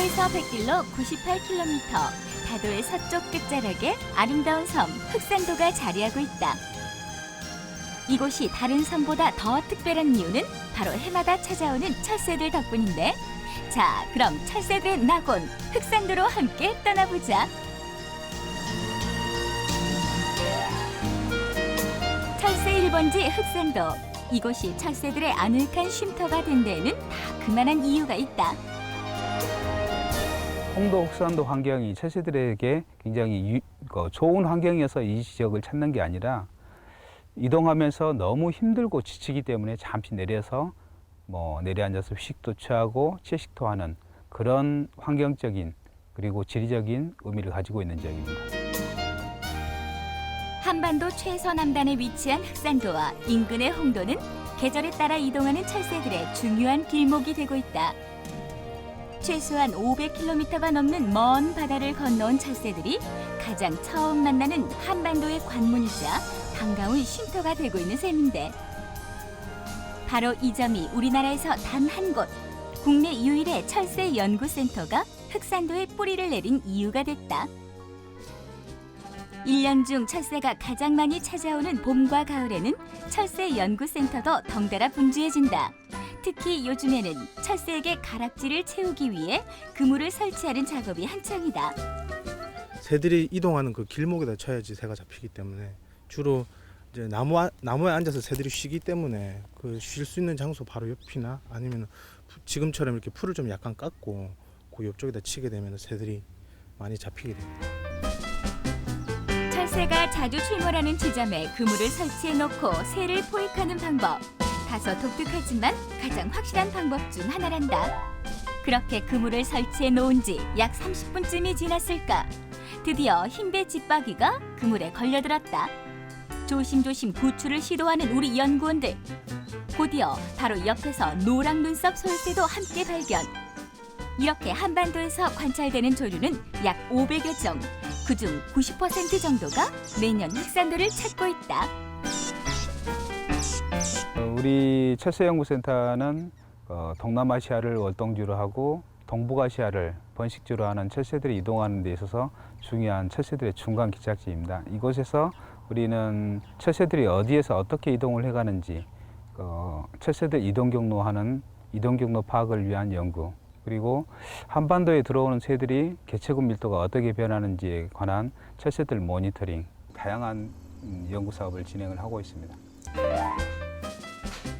서초에서 백길로 98km, 다도의 서쪽 끝자락에 아름다운 섬 흑산도가 자리하고 있다. 이곳이 다른 섬보다 더 특별한 이유는 바로 해마다 찾아오는 철새들 덕분인데. 자, 그럼 철새들의 낙원 흑산도로 함께 떠나보자. 철새 1번지 흑산도. 이곳이 철새들의 아늑한 쉼터가 된 데에는 다 그만한 이유가 있다. 홍도 흑산도 환경이 철새들에게 굉장히 유- 그 좋은 환경이어서 이 지역을 찾는 게 아니라 이동하면서 너무 힘들고 지치기 때문에 잠시 내려서 뭐 내려앉아서 휴식도 취하고 채식도 하는 그런 환경적인 그리고 지리적인 의미를 가지고 있는 지역입니다. 한반도 최서남단에 위치한 흑산도와 인근의 홍도는 계절에 따라 이동하는 철새들의 중요한 길목이 되고 있다. 최소한 500km가 넘는 먼 바다를 건너온 철새들이 가장 처음 만나는 한반도의 관문이자 반가운 쉼터가 되고 있는 셈인데 바로 이 점이 우리나라에서 단 한 곳 국내 유일의 철새 연구센터가 흑산도에 뿌리를 내린 이유가 됐다. 1년 중 철새가 가장 많이 찾아오는 봄과 가을에는 철새 연구센터도 덩달아 분주해진다. 특히 요즘에는 철새에게 가락지를 채우기 위해 그물을 설치하는 작업이 한창이다. 새들이 이동하는 그 길목에다 쳐야지 새가 잡히기 때문에 주로 이제 나무 아- 나무에 앉아서 새들이 쉬기 때문에 그 쉴 수 있는 장소 바로 옆이나 아니면 지금처럼 이렇게 풀을 좀 약간 깎고 그 옆쪽에다 치게 되면 새들이 많이 잡히게 됩니다. 철새가 자주 출몰하는 지점에 그물을 설치해 놓고 새를 포획하는 방법. 다소 독특하지만 가장 확실한 방법 중 하나란다. 그렇게 그물을 설치해 놓은 지 약 30분쯤이 지났을까. 드디어 흰배 집박이가 그물에 걸려들었다. 조심조심 구출을 시도하는 우리 연구원들. 곧이어 바로 옆에서 노랑 눈썹 솔새도 함께 발견. 이렇게 한반도에서 관찰되는 조류는 약 500여 종. 그중 90% 정도가 매년 흑산도를 찾고 있다. 어, 우리 철새연구센터는 어, 동남아시아를 월동주로 하고 동북아시아를 번식주로 하는 철새들이 이동하는 데 있어서 중요한 철새들의 중간 기착지입니다. 이곳에서 우리는 철새들이 어디에서 어떻게 이동을 해가는지 어, 철새들 이동 경로하는 이동 경로 파악을 위한 연구 그리고 한반도에 들어오는 새들이 개체군 밀도가 어떻게 변하는지에 관한 철새들 모니터링 다양한 음, 연구 사업을 진행을 하고 있습니다.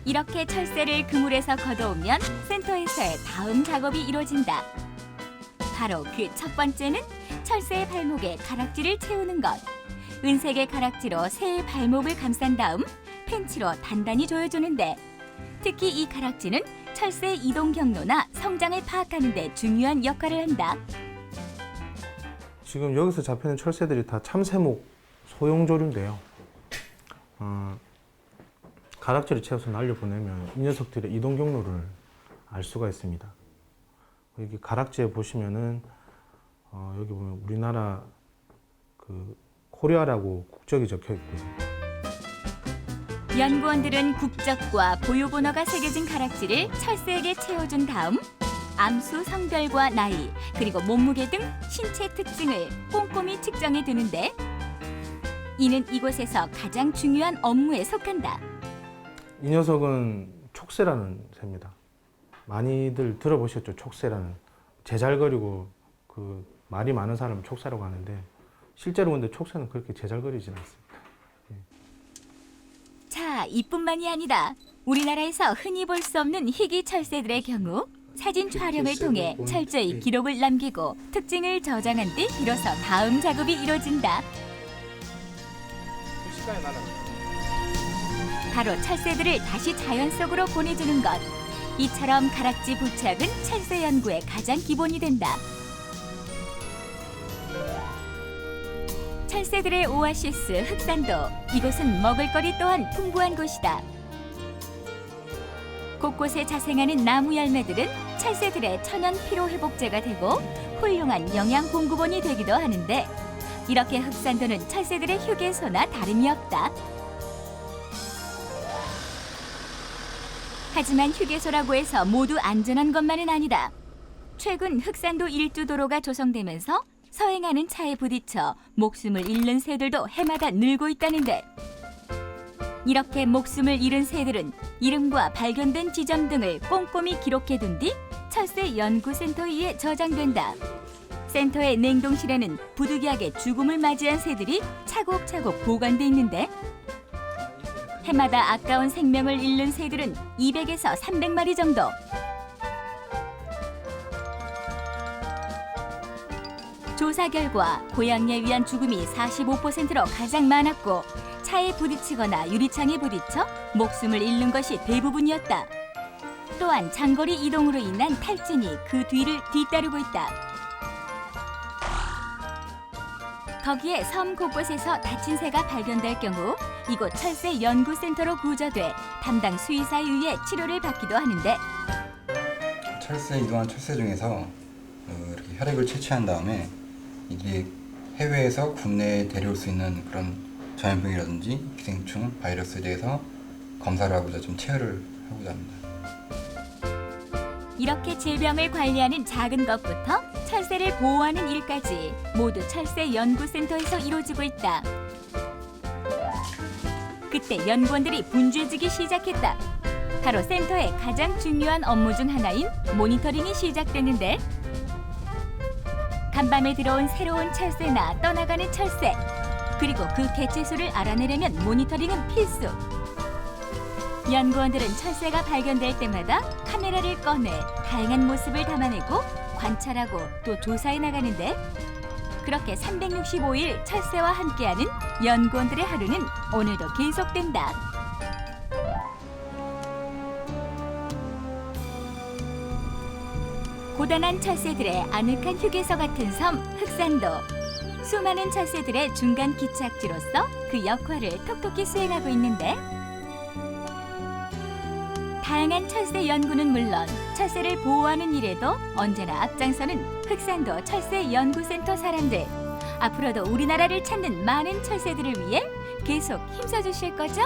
이렇게 철새를 그물에서 걷어오면 센터에서의 다음 작업이 이루어진다. 바로 그 첫 번째는 철새의 발목에 가락지를 채우는 것. 은색의 가락지로 새의 발목을 감싼 다음 펜치로 단단히 조여주는데 특히 이 가락지는 철새의 이동 경로나 성장을 파악하는 데 중요한 역할을 한다. 지금 여기서 잡히는 철새들이 다 참새목 소형조류인데요. 어, 가락지를 채워서 날려보내면 이 녀석들의 이동 경로를 알 수가 있습니다. 여기 가락지에 보시면은 어, 여기 보면 우리나라 그 코리아라고 국적이 적혀 있고요. 연구원들은 국적과 보유번호가 새겨진 가락지를 철새에게 채워준 다음 암수 성별과 나이 그리고 몸무게 등 신체 특징을 꼼꼼히 측정해 두는데 이는 이곳에서 가장 중요한 업무에 속한다. 이 녀석은 촉새라는 새입니다. 많이들 들어보셨죠? 촉새라는 제잘거리고 그 말이 많은 사람을 촉새라고 하는데 실제로 근데 촉새는 그렇게 제잘거리진 않습니다. 자, 이뿐만이 아니다. 우리나라에서 흔히 볼 수 없는 희귀 철새들의 경우 사진 촬영을 통해 철저히 기록을 남기고 특징을 저장한 뒤 비로소 다음 작업이 이루어진다. 시간이 나는 바로 철새들을 다시 자연 속으로 보내주는 것. 이처럼 가락지 부착은 철새 연구의 가장 기본이 된다. 철새들의 오아시스 흑산도. 이곳은 먹을거리 또한 풍부한 곳이다. 곳곳에 자생하는 나무 열매들은 철새들의 천연 피로 회복제가 되고 훌륭한 영양 공급원이 되기도 하는데 이렇게 흑산도는 철새들의 휴게소나 다름이 없다. 하지만 휴게소라고 해서 모두 안전한 것만은 아니다. 최근 흑산도 일주 도로가 조성되면서 서행하는 차에 부딪혀 목숨을 잃는 새들도 해마다 늘고 있다는데 이렇게 목숨을 잃은 새들은 이름과 발견된 지점 등을 꼼꼼히 기록해둔 뒤 철새 연구센터에 저장된다. 센터의 냉동실에는 부득이하게 죽음을 맞이한 새들이 차곡차곡 보관돼 있는데 해마다 아까운 생명을 잃는 새들은 200에서 300마리 정도. 조사 결과 고양이에 의한 죽음이 45%로 가장 많았고 차에 부딪히거나 유리창에 부딪혀 목숨을 잃는 것이 대부분이었다. 또한 장거리 이동으로 인한 탈진이 그 뒤를 뒤따르고 있다. 거기에 섬 곳곳에서 다친 새가 발견될 경우 이곳 철새 연구센터로 구조돼 담당 수의사에 의해 치료를 받기도 하는데 철새 이동한 철새 중에서 어, 이렇게 혈액을 채취한 다음에 이게 해외에서 국내에 데려올 수 있는 그런 전염병이라든지 기생충, 바이러스에 대해서 검사를 하고자 좀 체열을 하고자 합니다. 이렇게 질병을 관리하는 작은 것부터 철새를 보호하는 일까지 모두 철새 연구센터에서 이루어지고 있다. 그때 연구원들이 분주해지기 시작했다. 바로 센터의 가장 중요한 업무 중 하나인 모니터링이 시작됐는데 간밤에 들어온 새로운 철새나 떠나가는 철새 그리고 그 개체수를 알아내려면 모니터링은 필수. 연구원들은 철새가 발견될 때마다 카메라를 꺼내 다양한 모습을 담아내고 관찰하고 또 조사해 나가는데 그렇게 365일 철새와 함께하는 연구원들의 하루는 오늘도 계속된다. 고단한 철새들의 아늑한 휴게소 같은 섬 흑산도. 수많은 철새들의 중간 기착지로서 그 역할을 톡톡히 수행하고 있는데 다양한 철새 연구는 물론 철새를 보호하는 일에도 언제나 앞장서는 흑산도 철새 연구센터 사람들. 앞으로도 우리나라를 찾는 많은 철새들을 위해 계속 힘써 주실 거죠?